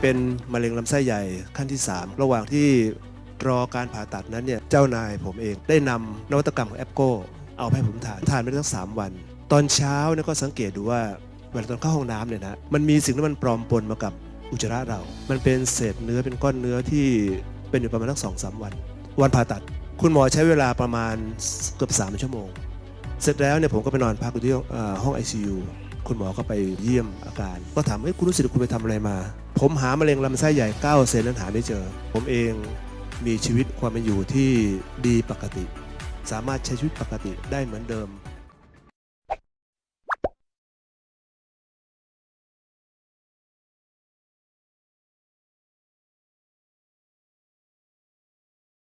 เป็นมะเร็งลำไส้ใหญ่ขั้นที่ 3 ระหว่างที่รอการผ่าตัดนั้นเนี่ยเจ้านายผมเองได้นำนวัตกรรมของแอปโกเอาให้ผมทานทานไปได้ทั้งสามวัน ตอนเช้าเนี่ยก็สังเกตดูว่าเวลาตอนเข้าห้องน้ำเนี่ยนะมันมีสิ่งที่มันปลอมปนมากับอุจจาระเรา มันเป็นเศษเนื้อเป็นก้อนเนื้อที่เป็นอยู่ประมาณสักสองสามวัน วันผ่าตัด คุณหมอใช้เวลาประมาณเกือบสามชั่วโมง เสร็จแล้วเนี่ยผมก็ไปนอนพักอยู่ที่เอ่อห้อง ICU คุณหมอก็ไปเยี่ยมอาการ ก็ถามเฮ้ยคุณรู้สึกคุณไปทำอะไรมา ผมหามะเร็งลำไส้ใหญ่9เซนนั้นหาไม่เจอ ผมเองมีชีวิตความเป็นอยู่ที่ดีปกติ สามารถใช้ชีวิตปกติได้เหมือนเดิม